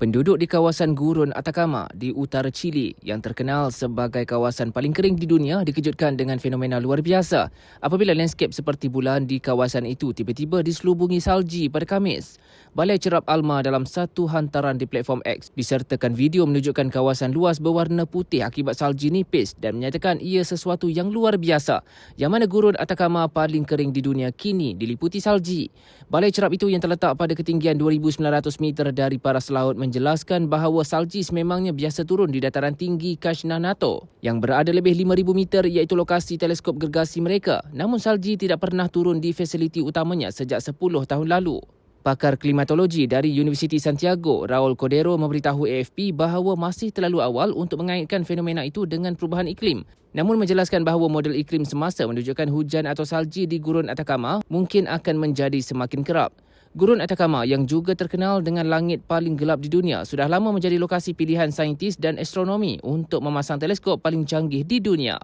Penduduk di kawasan gurun Atacama di utara Chile yang terkenal sebagai kawasan paling kering di dunia dikejutkan dengan fenomena luar biasa apabila landscape seperti bulan di kawasan itu tiba-tiba diselubungi salji pada Kamis. Balai Cerap Alma dalam satu hantaran di platform X disertakan video menunjukkan kawasan luas berwarna putih akibat salji nipis dan menyatakan ia sesuatu yang luar biasa yang mana gurun Atacama paling kering di dunia kini diliputi salji. Balai Cerap itu yang terletak pada ketinggian 2,900 meter dari paras laut menjelaskan bahawa salji sememangnya biasa turun di dataran tinggi Kashnanato yang berada lebih 5,000 meter iaitu lokasi teleskop gergasi mereka. Namun salji tidak pernah turun di fasiliti utamanya sejak 10 tahun lalu. Pakar klimatologi dari Universiti Santiago, Raul Cordero memberitahu AFP bahawa masih terlalu awal untuk mengaitkan fenomena itu dengan perubahan iklim. Namun menjelaskan bahawa model iklim semasa menunjukkan hujan atau salji di gurun Atacama mungkin akan menjadi semakin kerap. Gurun Atacama yang juga terkenal dengan langit paling gelap di dunia sudah lama menjadi lokasi pilihan saintis dan astronomi untuk memasang teleskop paling canggih di dunia.